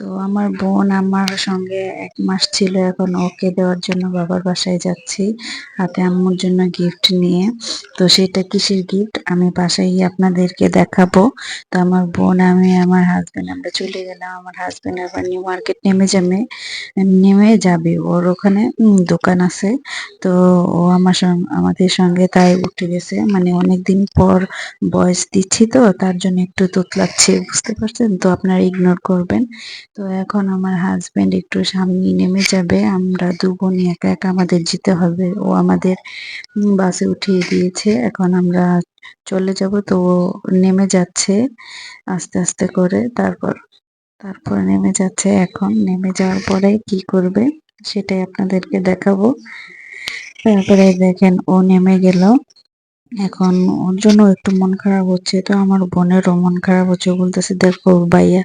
তো আমার বোন আমার সঙ্গে এক মাস ছিল, এখন ওকে দেওয়ার জন্য বাবার বাসায় যাচ্ছি, হাতে আম্মুর জন্য গিফট নিয়ে। তো সেটা কিসের গিফট আমি বাসায় আপনাদেরকে দেখাবো। তো আমার বোন, আমি, আমার হাজবেন্ড আমরা চলে গেলাম। আমার হাজবেন্ড আবার নিউ মার্কেট নেমে যাবে নেমে যাবে। ওর ওখানে দোকান আছে। তো ও আমার সঙ্গে আমাদের সঙ্গে তাই উঠে গেছে। মানে অনেকদিন পর বয়স দিচ্ছি তো, তার জন্য একটু তোতলাচ্ছে, বুঝতে পারছেন? তো আপনারা ইগনোর করবেন। তো এখন আমার হাজবেন্ড একটু সামনে নেমে যাবে। আমরা দু বোনই একা একা আমাদের যেতে হবে। ও আমাদের বাসে উঠিয়ে দিয়েছে। এখন আমরা চলে যাব। তো নেমে যাচ্ছে আস্তে আস্তে করে। তারপর তারপর নেমে যাচ্ছে। এখন নেমে যাওয়ার পরে কি করবে সেটাই আপনাদেরকে দেখাবো। তারপরে দেখেন ও নেমে গেল। এখন ওর জন্য একটু মন খারাপ হচ্ছে তো আমার বোনেরও মন খারাপ হচ্ছে। বলতেছে দেখো ভাইয়া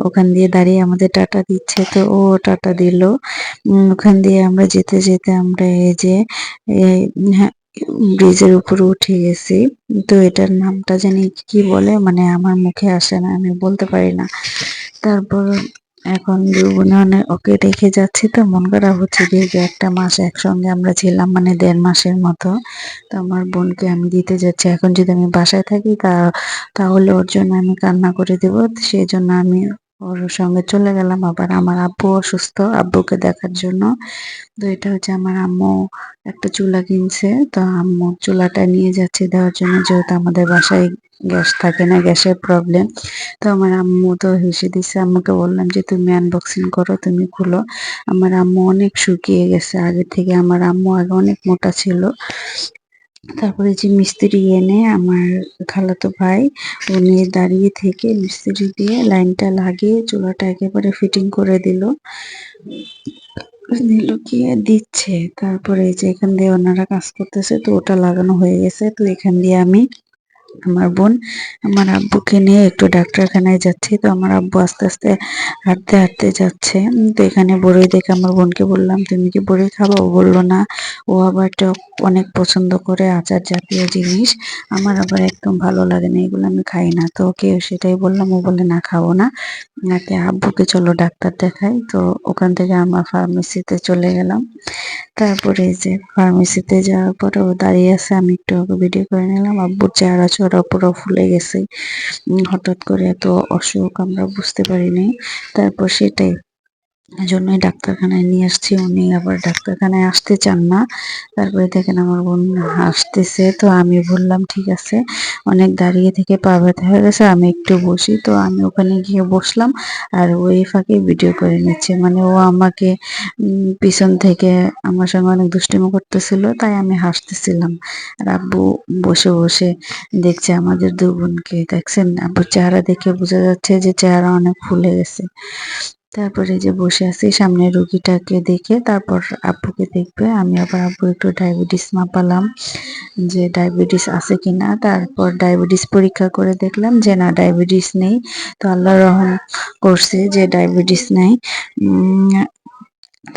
ওখান দিয়ে দাঁড়িয়ে আমাদের টাটা দিচ্ছে। তো ও টাটা দিল। ওখান দিয়ে আমরা যেতে যেতে আমরা এই যে হ্যাঁ, ব্রিজের উপরে উঠে গেছি। তো এটার নামটা জানি কি বলে মানে আমার মুখে আসে না আমি বলতে পারি না। তারপর এখন দুই ওকে রেখে যাচ্ছি তো, মন খারাপ হচ্ছে যে একটা মাস একসঙ্গে আমরা ছিলাম মানে দেড় মাসের মতো। তো আমার বোনকে আমি দিতে যাচ্ছি। এখন যদি আমি বাসায় থাকি, তা, তাহলে ওর জন্য আমি কান্না করে দেব। সেই জন্য আমি ওর সঙ্গে চলে গেলাম। আবার আমার আব্বু অসুস্থ, আব্বুকে দেখার জন্য। তো এটা হচ্ছে আমার আম্মু একটা চুলা কিনছে। তো আম্মু চুলাটা নিয়ে যাচ্ছে দেওয়ার জন্য, যেহেতু আমাদের বাসায় গ্যাস থাকে না, গ্যাসের প্রবলেম তো আমার আম্মু তো হেসে দিছে, আম্মুকে বললাম যে, তুমি আনবক্সিং করো, তুমি খুলো। আমার আম্মু অনেক শুকিয়ে গেছে। আগে থেকে আমার আম্মু আগে অনেক মোটা ছিল। তারপরে যে মিস্ত্রি এনে আমার খালাতো ভাই, উনি দাঁড়িয়ে থেকে মিস্ত্রি দিয়ে লাইনটা লাগিয়ে চুলাটা একেবারে ফিটিং করে দিল। কি দিচ্ছে? তারপরে যে এখান দিয়ে ওনারা কাজ করতেছে, তো ওটা লাগানো হয়ে গেছে। তো এখান দিয়ে আমি আমার বোন, আমার আব্বুকে নিয়ে একটু ডাক্তারখানায় যাচ্ছি। তো আমার আব্বু আস্তে আস্তে হাঁটতে হাঁটতে যাচ্ছে। তো এখানে বড়ই দেখে আমার বোনকে বললাম, তুমি কি বড়ই খাব? ও বলল, না। ও আবার টক অনেক পছন্দ করে আচার জাতীয় জিনিস। আমার আবার একদম ভালো লাগে না, এগুলো আমি খাই না। তো ওকে সেটাই বললাম, ও বলে না, খাব না। নাকি আব্বুকে চলো ডাক্তার দেখাই। তো ওখান থেকে আমার ফার্মেসিতে চলে গেলাম। তারপরে যে ফার্মেসিতে যাওয়ার পরে ও দাঁড়িয়ে আছে, আমি একটু ভিডিও করে নিলাম, আব্বুর চেহারা চড়া পুরো ফুলে গেছে। হঠাৎ করে এত অসুখ, আমরা বুঝতে পারিনি তারপর সেটাই জন্যই ডাক্তারখানায় নিয়ে আসছি। উনি আবার ডাক্তারখানায় আসতে চান না। তারপরে দেখেন আমার বোন আসতেছে। তো আমি বললাম, ঠিক আছে। অনেক দাঁড়িয়ে থেকে পা ব্যথা হয়ে গেছে। আমি একটু বসি। তো আমি ওখানে গিয়ে বসলাম আর ওই ফাঁকে ভিডিও করে নিচ্ছে। মানে ও আমাকে পিছন থেকে আমার সঙ্গে অনেক দুষ্টিমি করতেছিল। তাই আমি হাসতেছিলাম। আর আব্বু বসে বসে দেখছে আমাদের দু বোনকে। দেখছেন? আব্বুর চেহারা দেখে বোঝা যাচ্ছে যে চেহারা অনেক ফুলে গেছে। তারপরে যে বসে আছি, সামনে রুগীটাকে দেখে তারপর আব্বুকে দেখবে। আমি আবার আব্বু একটু ডায়াবেটিস মাপালাম, যে ডায়াবেটিস আছে কিনা। তারপর ডায়াবেটিস পরীক্ষা করে দেখলাম যে না, ডায়াবেটিস নেই। তো আল্লাহ রহম করছে যে ডায়াবেটিস নেই।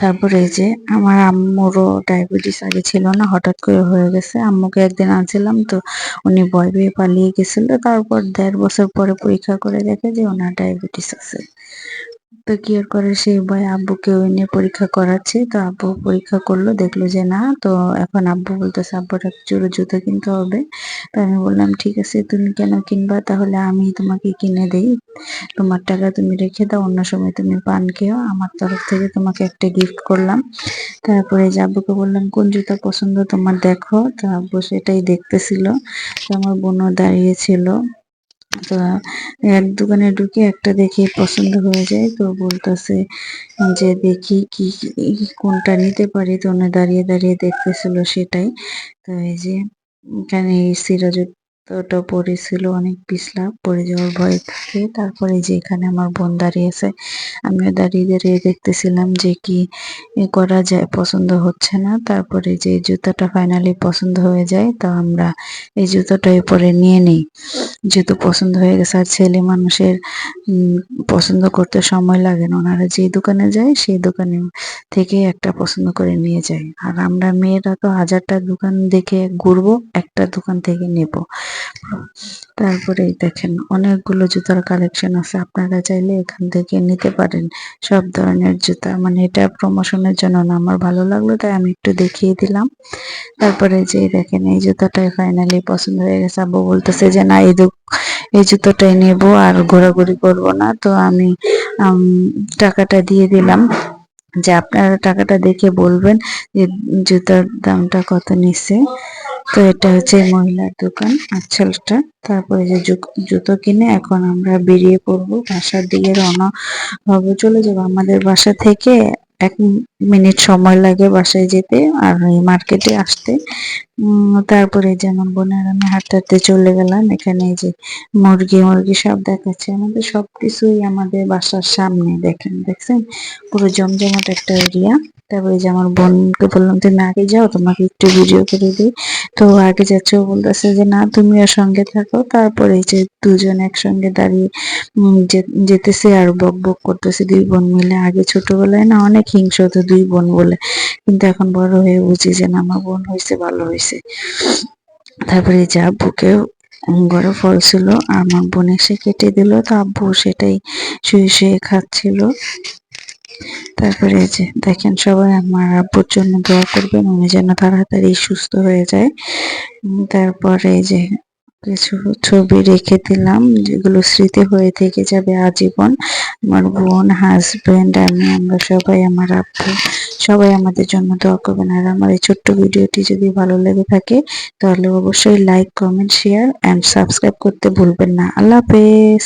তারপরে যে আমার আম্মুরও ডায়াবেটিস আগে ছিল না, হঠাৎ করে হয়ে গেছে। আম্মুকে একদিন আনছিলাম তো উনি ভয় পেয়ে পালিয়ে গেছিল। তারপর দেড় বছর পরে পরীক্ষা করে দেখে যে ওনার ডায়াবেটিস আছে। তো কি আর করে সেই ভয় আব্বুকে ওই নিয়ে পরীক্ষা করাচ্ছে। তো আব্বু পরীক্ষা করল, দেখল যে না, তো এখন আব্বু বলতেছে, আব্বুর জোরে জুতো কিনতে হবে। তো আমি বললাম, ঠিক আছে, তুমি কেন কিনবা? তাহলে আমি তোমাকে কিনে দেই। তোমার টাকা তুমি রেখে দাও, অন্য সময় তুমি পান খেও। আমার তরফ থেকে তোমাকে একটা গিফট করলাম। তারপরে যে আব্বুকে বললাম, কোন জুতো পছন্দ তোমার দেখো। তো আব্বু সেটাই দেখতেছিল। তো আমার বোনও দাঁড়িয়েছিল তো, এক দোকানে ঢুকে একটা দেখে পছন্দ হয়ে যায়, তো বলতেছে যে দেখি কি কোনটা নিতে পারি, তো উনি দাঁড়িয়ে দাঁড়িয়ে দেখতেছিল সেটাই। তো এই যে, এখানে এই সিরাজুত ওটা পড়েছিল, অনেক পিছলা, পড়ে যাওয়ার ভয় থাকে। তারপরে যে এখানে আমার বোন দাঁড়িয়েছে আমিও দাঁড়িয়ে দাঁড়িয়ে দেখতেছিলাম যে কি করা যায়, পছন্দ হচ্ছে না। তারপরে যে জুতাটা ফাইনালি পছন্দ হয়ে যায়, তো আমরা এই জুতোটাই পরে নিয়ে নিই। যেহেতু পছন্দ হয়ে গেছে আর ছেলে মানুষের পছন্দ করতে সময় লাগে না। ওনারা যে দোকানে যায়, সেই দোকানে থেকে একটা পছন্দ করে নিয়ে যায়। আর আমরা মেয়েরা তো হাজারটা দোকান দেখে ঘুরবো, একটা দোকান থেকে নেব। তারপরে দেখেন, অনেকগুলো জুতার কালেকশন আছে। আপনারা চাইলে এখান থেকে নিতে পারেন সব ধরনের জুতা। মানে এটা প্রমোশনের জন্য না, আমার ভালো লাগল, তাই আমি একটু দেখিয়ে দিলাম। তারপরে যে দেখেন, এই জুতাটাই ফাইনালি পছন্দ হয়ে গেছে। আব্বু বলতেছে যে, না, এই এই জুতোটাই নেব আর ঘোরাঘুরি করব না। তো আমি, টাকাটা দিয়ে দিলাম যে, আপনারা টাকাটা দেখে বলবেন যে, জুতার দামটা কত নিচ্ছে। তো এটা হচ্ছে মহিলার দোকান আচ্ছালটা তারপরে যে জুতো কিনে এখন আমরা বেরিয়ে পড়ব। বাসার দিকে রওনা হব। চলে যাব আমাদের বাসা থেকে। এক মিনিট সময় লাগে বাসায় যেতে আর এই মার্কেটে আসতে। তারপরে যেমন বোনের আমি হাঁটতে হাঁটতে চলে গেলাম। এখানে যে মুরগি মুরগি সব দেখাচ্ছে। আমাদের সবকিছুই আমাদের বাসার সামনে, দেখেন, দেখছেন? পুরো জমজমাট একটা এরিয়া তারপরে যে আমার বোনকে বললাম, তুমি আগে যাও, তোমাকে একটু ভিডিও করে দিই। তো আগে যাচ্ছে, ও বলতেছে যে, না তুমিও সঙ্গে থাকো। তারপরে যে দুজন একসঙ্গে দাঁড়িয়ে যেতেছে আর বক বক করতেছে দুই বোন মিলে। আগে ছোটবেলায় না অনেক হিংস হতো দুই বোন বলে, কিন্তু এখন বড় হয়ে বুঝি যে, না, আমার বোন হয়েছে, ভালো হয়েছে। তারপরে যা আব্বুকে ঘরে ফল ছিল আমার বোন এসে কেটে দিল। তো আব্বু সেটাই শুয়ে শুয়ে খাচ্ছিল। তারপরে এই যে দেখেন সবাই, আমার আব্বুর জন্য দোয়া করবেন, উনি যেন তাড়াতাড়ি সুস্থ হয়ে যায়। তারপরে এই যে কিছু ছবি রেখে দিলাম, যেগুলো স্মৃতি হয়ে থেকে যাবে আজীবন। আমার বোন হাজবেন্ড আমি, আমরা সবাই, আমার আব্বু, সবাই আমাদের জন্য দোয়া করবেন। আর আমার এই ছোট্ট ভিডিওটি যদি ভালো লেগে থাকে, তাহলে অবশ্যই like comment share and subscribe করতে ভুলবেন না। আল্লাহ হাফেজ।